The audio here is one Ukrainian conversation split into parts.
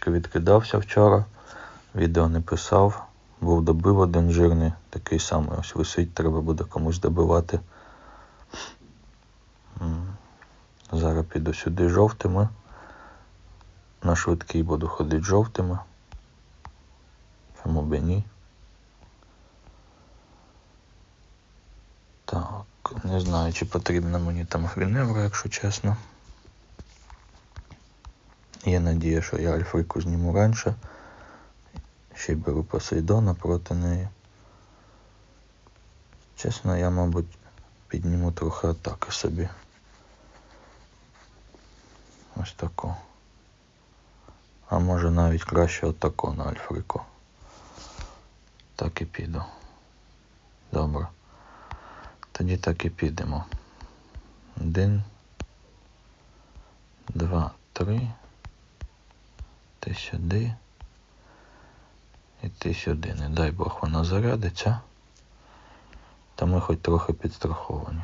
Трошечки відкидався вчора. Відео не писав. Був добив один жирний, такий самий ось висить, треба буде комусь добивати. Зараз піду сюди жовтими. На швидкий буду ходити жовтими. Чому б ні? Так, не знаю, чи потрібна мені там гвіневра, якщо чесно. Є надія, що я Альфрику зніму раніше. Ще й беру Посейдона проти неї. Чесно, я, мабуть, підніму трохи атаки собі. Ось тако. А може навіть краще отако на Альфрику. Так і піду. Добре. Тоді так і підемо. Один, два, три. Ти сюди. І ти сюди. Не дай Бог вона зарядиться. Та ми хоч трохи підстраховані.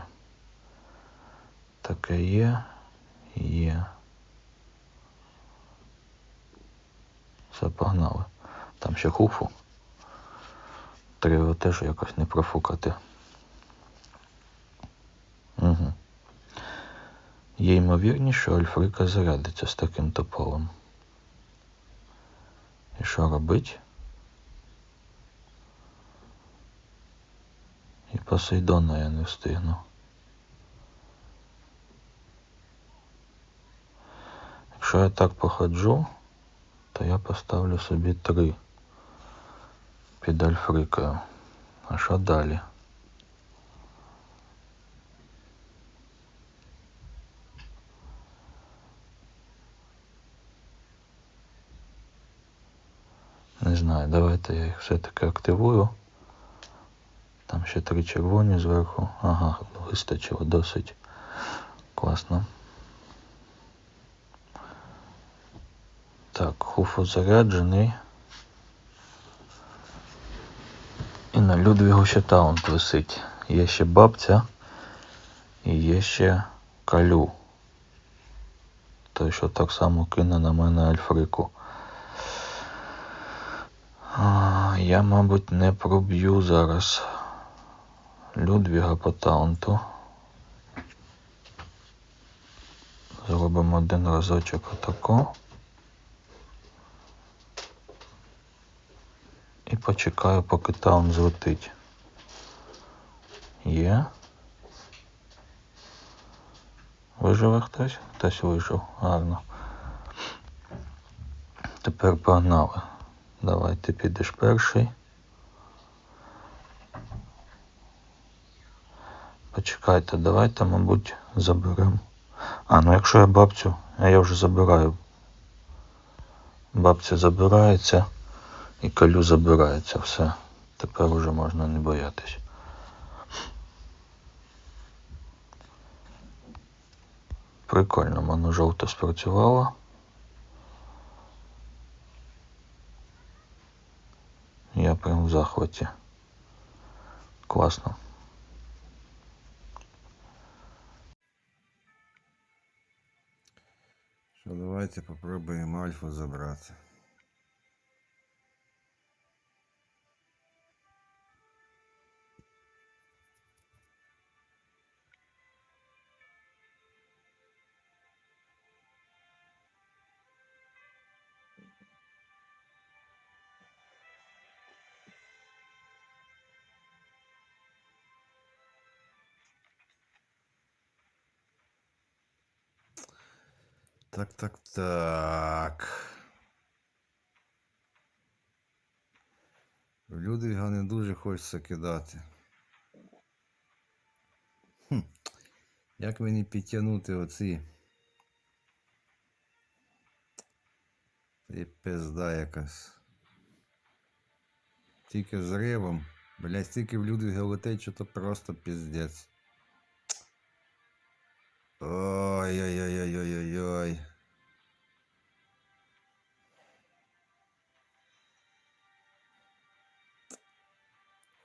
Таке є. Є. Все, погнали. Там ще хуфу. Треба теж якось не профукати. Угу. Є ймовірність, що Альфрика зарядиться з таким тополем. І що робить? І Посейдона я не встигну. Якщо я так походжу, то я поставлю собі три під Альфрикою. А що далі? Не знаю, давайте я їх все-таки активую. Там ще три червоні зверху. Ага, вистачило досить. Класно. Так, хуфу заряджений. І на Людвігу ще таунт висить. Є ще бабця і є ще калю. Той, що так само кине на мене Альфрику. А, Я, мабуть, не проб'ю зараз Людвіга по таунту. Зробимо один разочок отако. І почекаю, поки таун злетить. Є. Виживе хтось? Хтось вижив. Гарно. Тепер погнали. Давай ти підеш перший. Почекайте, давайте, мабуть, заберемо. А, ну якщо я бабцю, а я вже забираю. Бабця забирається і калю забирається. Все. Тепер уже можна не боятись. Прикольно, воно жовто спрацювало. Я прям в захваті. Класно. Що, давайте попробуємо альфу забрати. Так, так, так. В Людвіга не дуже хочеться кидати. Хм. Як мені підтягнути оці? Це пизда якась. Тільки з рибом. Блять, тільки в Людвіга летить, що то просто піздець. Ой-ой-ой-ой-ой-ой.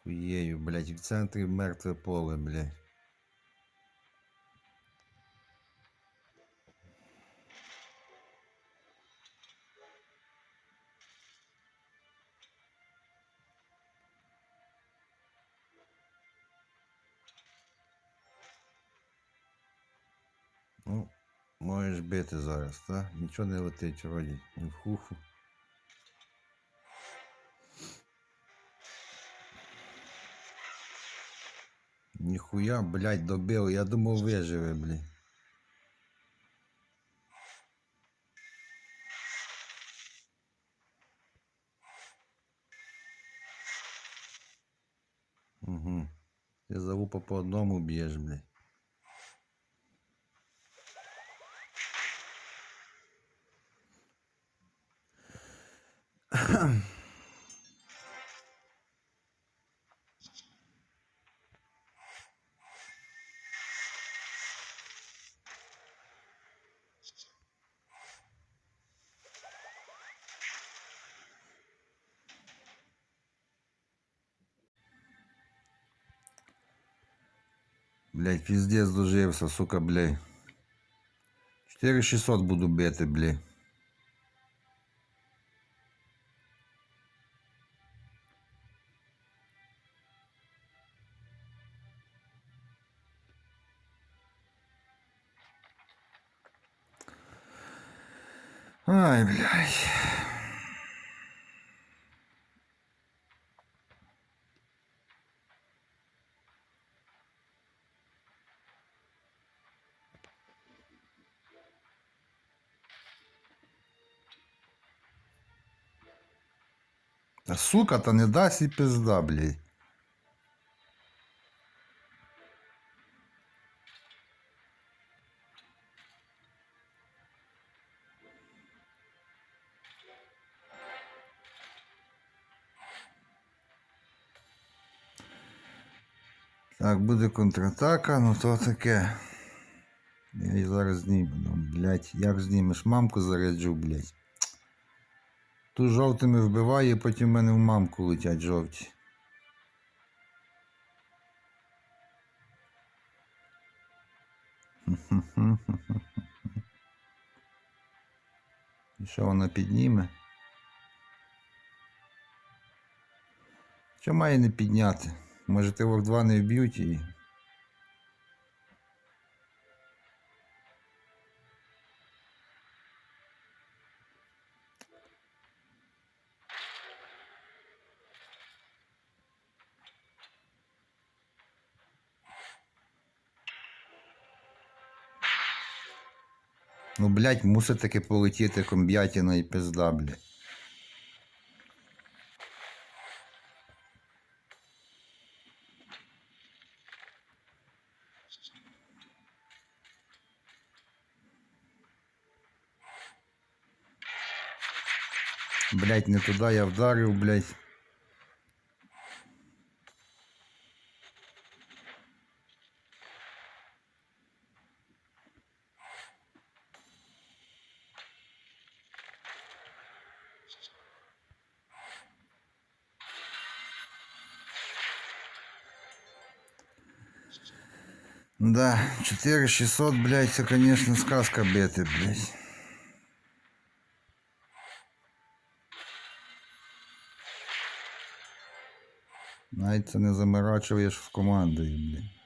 Хуєю, блядь, в центрі мертве поле, блядь. Ну, можеш бити зараз, так? Нічого не летить вроді. Ні в хуху. Ніхуя, блядь, добив. Я думав виживе, блядь. Угу. Ти залупа по одному б'єш, блядь. Блядь, пиздец дожився, сука, блядь. 4600 буду бити, блядь. Сука, та не дасть і пизда, блядь. Так, буде контратака, ну то таке. Я її зараз зніму. Ну, блядь, як знімеш? Мамку заряджу, блядь. Ту жовтими вбиває, потім в мене в мамку летять жовті. І що вона підніме? Що має не підняти? Може ти вок 2 не вб'ють її? Блядь, мусить таки полетіти комб'ятіна і пизда, блядь. Блядь, не туди я вдарив, блядь. 4600, блядь, это, конечно, сказка беты, блядь. Навіть це не замирачуєш в команду, блядь.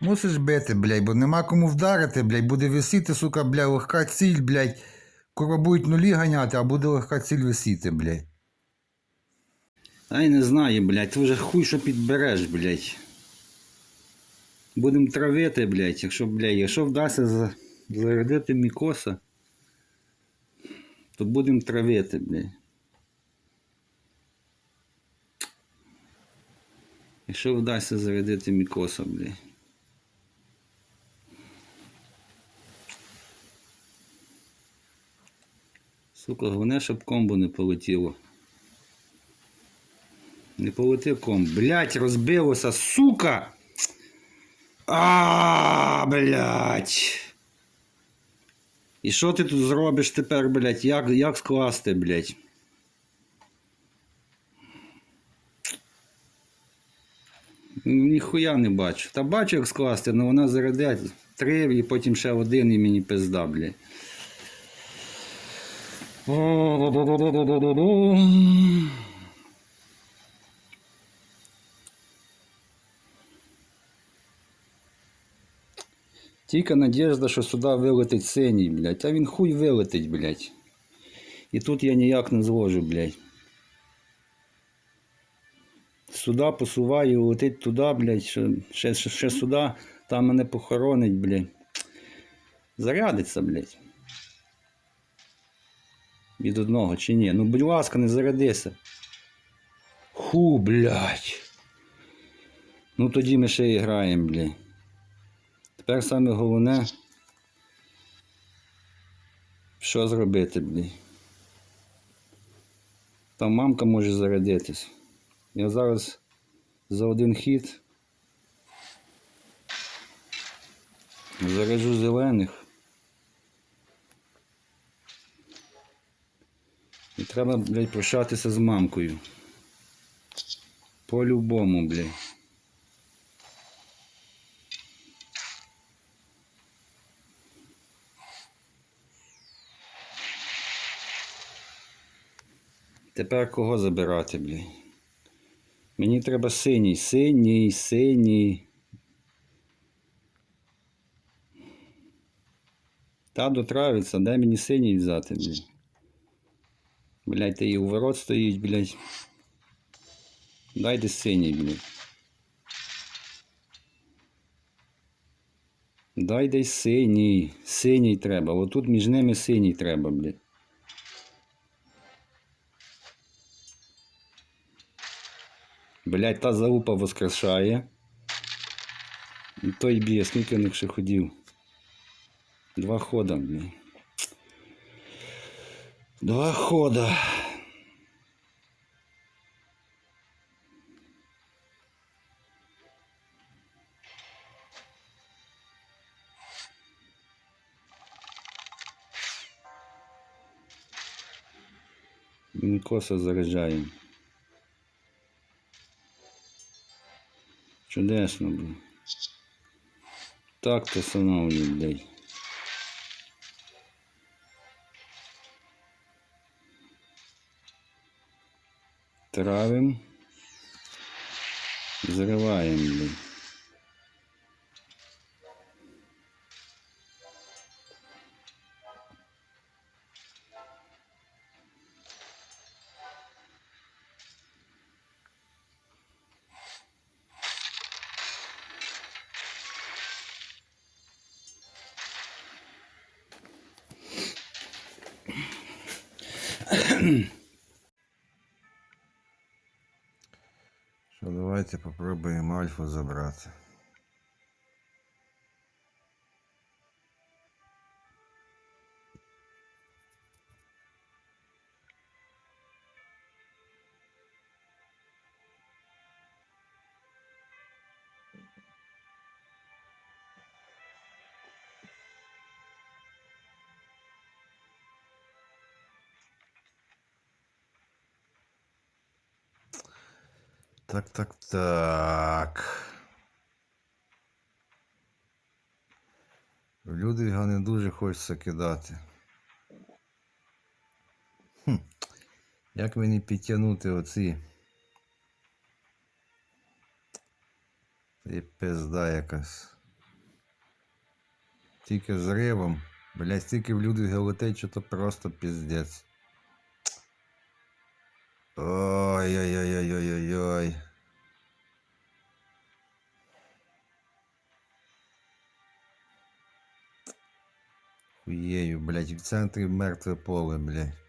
Мусиш бити, блядь, бо нема кому вдарити, блядь, буде висіти, сука, блядь, легка ціль, блядь. Кура будуть нулі ганяти, а буде легка ціль висіти, блядь. Ай не знаю, блядь, ти вже хуй що підбереш, блядь. Будем травити, блядь, якщо, блядь, якщо вдасться за- зарядити мікоса, то будем травити, блядь. Якщо вдасться зарядити мікоса, блядь. Сука, головне, щоб комбо не полетіло. Не полетив ком. Блять, розбилося, сука! А, блять. І що ти тут зробиш тепер, блять? Як, як скласти, блять? Ніхуя не бачу. Та бачу, як скласти, але вона заряде три і потім ще один і мені пизда, блядь. Тільки надіжда, що сюди вилетить синій, блядь. А він хуй вилетить, блядь. І тут я ніяк не зложу, блядь. Сюди посуваю, летить туди, блядь, ще, ще, ще, сюди, там мене похоронить, блядь. Зарядиться, блядь. Від одного чи ні? Ну, будь ласка, не зарядися. Ху, блядь. Ну тоді ми ще і граємо, блядь. Тепер саме головне. Що зробити, блядь? Там мамка може зарядитись. Я зараз за один хід заряджу зелених. Треба, блядь, прощатися з мамкою. По-любому, блядь. Тепер кого забирати, блядь? Мені треба синій, синій, синій. Та дотравиться, дай мені синій взяти, блядь. Блядь, та і у ворот стоїть, блядь. Дайте синій, блядь. Дай десь синій. Синій треба. Отут між ними синій треба, блядь. Блять, та залупа воскрешає. Той б'є, скільки них ще ходів. Два хода, блін. Два хода. Ми коса заряджаємо. Чудесно, блін. Так то встановлюють, блядь. Травим. Зриваємо, попробуємо альфу забрати. Так, так, так. В Людвіга не дуже хочеться кидати. Хм. Як мені підтягнути оці? Є пизда якась. Тільки з ривом. Блять, стільки в Людвіга летить, що то просто піздець. Ой-ой-ой-ой-ой-ой. Хуєю, блядь, в центрі мертве поле, блядь.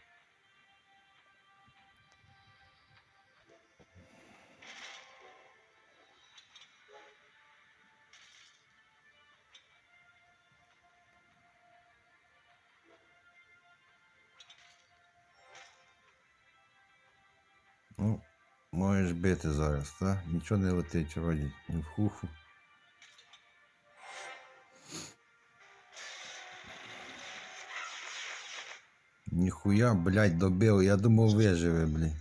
бити зараз, так? Нічого не летить вроді, ні в хуху. Ніхуя, блядь, добив, я думав виживе, блядь.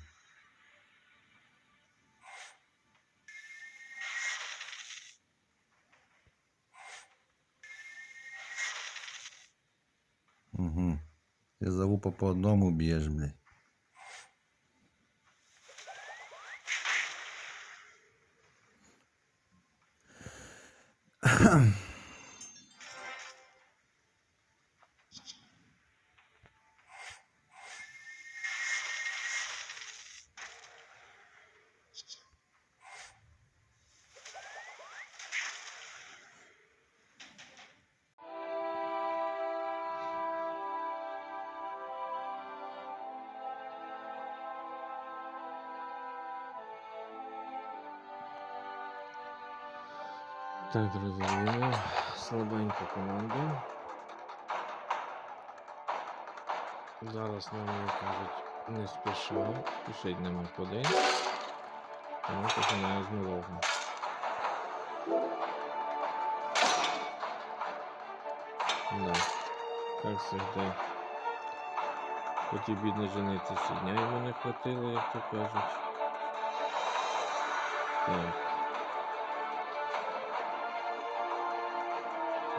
Угу. Ти залупа по одному б'єш, блядь. Зараз нам кажуть не спіша, спішить нема куди. Тому починаю з малого. Да. Как. Хоч і бідно женитися, дня йому не хватило, як то кажуть. Так.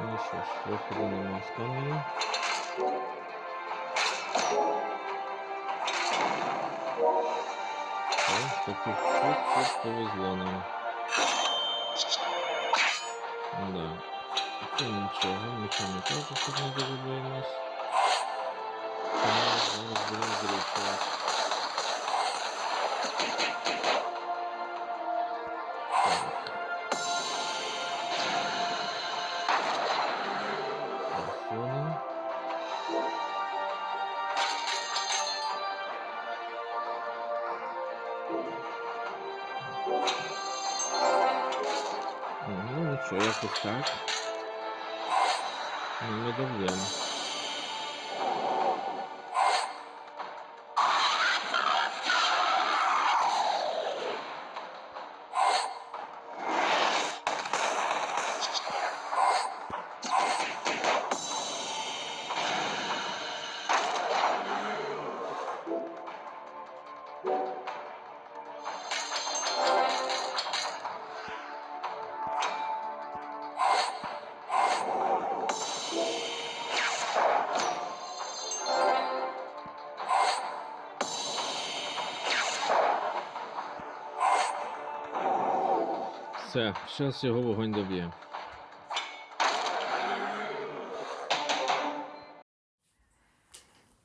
Ну що ж, виходу нема з камери. Повезло нам. Да. Це нічого, нічого не кажу, щоб не додивимось. Зараз будемо зрушувати. Ну нічого, якось так. Ну, Все, зараз його вогонь доб'є.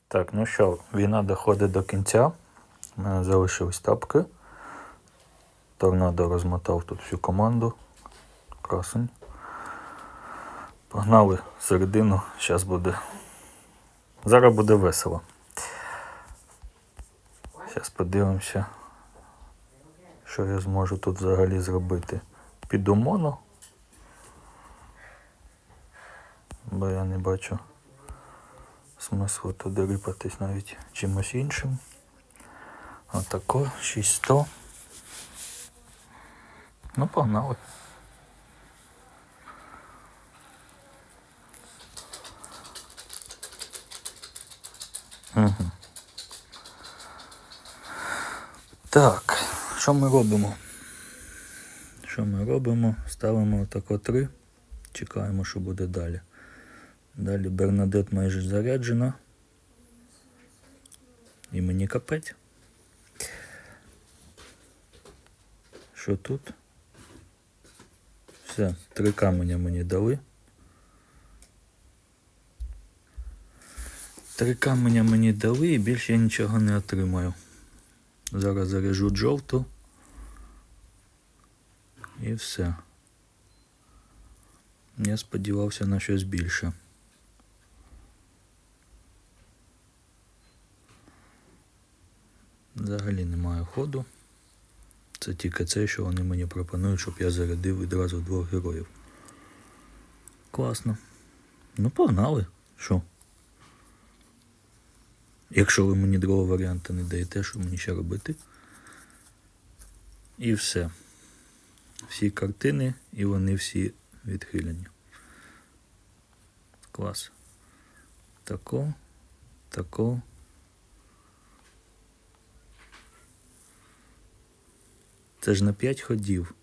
Так, ну що, війна доходить до кінця. У мене залишились тапки. Торнадо розмотав тут всю команду. Красень. Погнали середину. Зараз буде. Зараз буде весело. Зараз подивимося, що я зможу тут взагалі зробити. Піду моно. Бо я не бачу смислу туди рипатись навіть чимось іншим. Отако, 600. Ну, погнали. Угу. Так, що ми робимо? Що ми робимо? Ставимо отако 3. Чекаємо, що буде далі. Далі Бернадет майже заряджена. І мені капець. Що тут? Все, три каменя мені дали. Три каменя мені дали і більше я нічого не отримаю. Зараз заряжу жовту. І все. Я сподівався на щось більше. Взагалі немає ходу. Це тільки це, що вони мені пропонують, щоб я зарядив відразу двох героїв. Класно. Ну, погнали. Що? Якщо ви мені другого варіанту не даєте, що мені ще робити? І все. Всі картини, і вони всі відхилені. Клас. Тако, тако. Це ж на 5 ходів.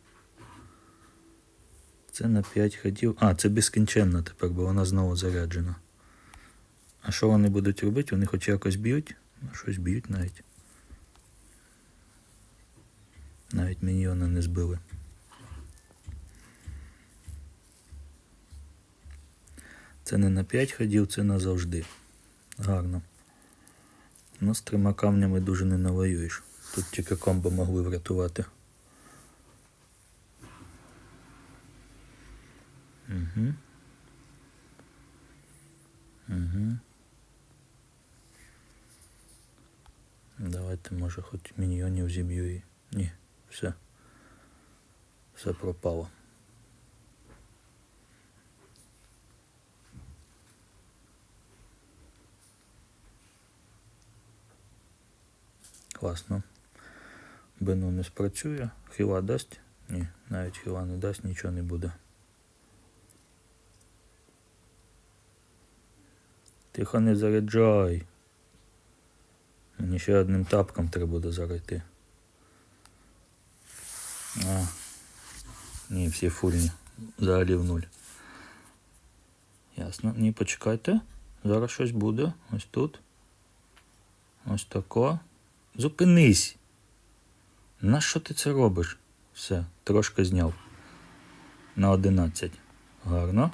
Це на 5 ходів. А, це безкінченно тепер, бо вона знову заряджена. А що вони будуть робити? Вони хоч якось б'ють, ну щось б'ють навіть. Навіть міньйони не збили. Це не на 5 ходів, це назавжди. Гарно. Ну, з трьома камнями дуже не навоюєш. Тут тільки комбо могли врятувати. Угу. Угу. Давайте, може, хоч міньйонів зіб'ю і. Ні, все. Все пропало. Класно. Бену не спрацює. Хіла дасть? Ні, навіть хіла не дасть, нічого не буде. Тихо не заряджай. Мені ще одним тапком треба буде зарити. А. Ні, всі фульні. Взагалі в нуль. Ясно. Ні, почекайте. Зараз щось буде. Ось тут. Ось тако. Зупинись. На що ти це робиш? Все, трошки зняв. На 11. Гарно.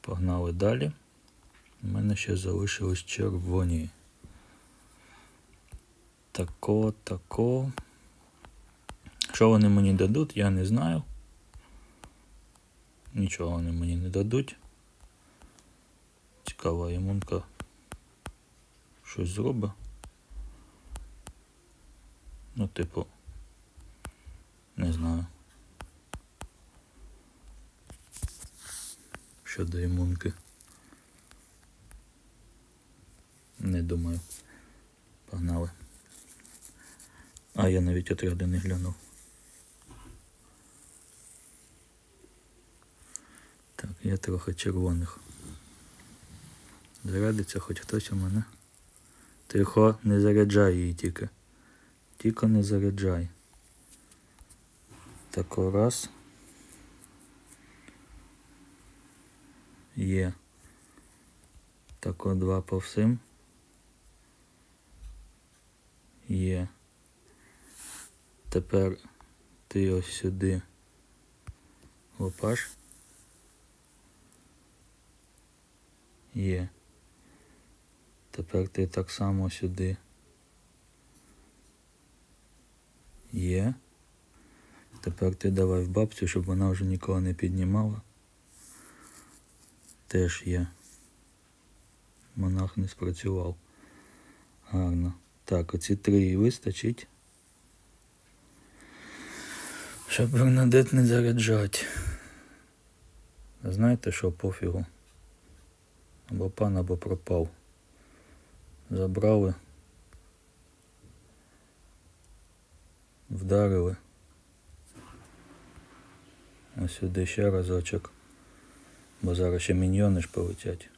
Погнали далі. У мене ще залишились червоні. Тако, тако. Що вони мені дадуть, я не знаю. Нічого вони мені не дадуть. Цікава імунка. Щось зробить. Ну, типу. Не знаю. Щодо імунки. Не думаю. Погнали. А я навіть отряди не глянув. Так, є трохи червоних. Зарядиться хоч хтось у мене. Тихо, не заряджай її тільки. Тільки не заряджай. Тако раз. Є. Тако два по всім. Є. Тепер ти ось сюди лопаш. Є. Тепер ти так само сюди. Є. Тепер ти давай в бабцю, щоб вона вже нікого не піднімала. Теж є. Монах не спрацював. Гарно. Так, оці три вистачить. Щоб Бернадет не заряджати. Знаєте що, пофігу. Або пан, або пропав. Забрали. Вдарили. Ось сюди ще разочок. Бо зараз ще міньйони ж полетять.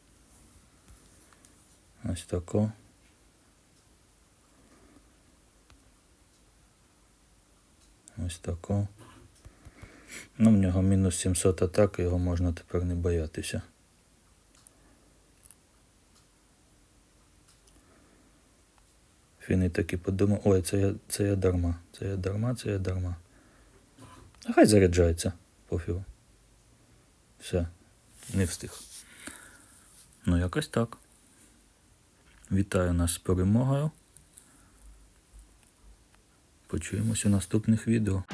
Ось тако. Ось тако. Ну, в нього мінус 700 атаки, його можна тепер не боятися. Фіни таки подумав, ой, це я, це я дарма, це я дарма, це я дарма. А хай заряджається, пофігу. Все, не встиг. Ну, якось так. Вітаю нас з перемогою. Почуємося у наступних відео.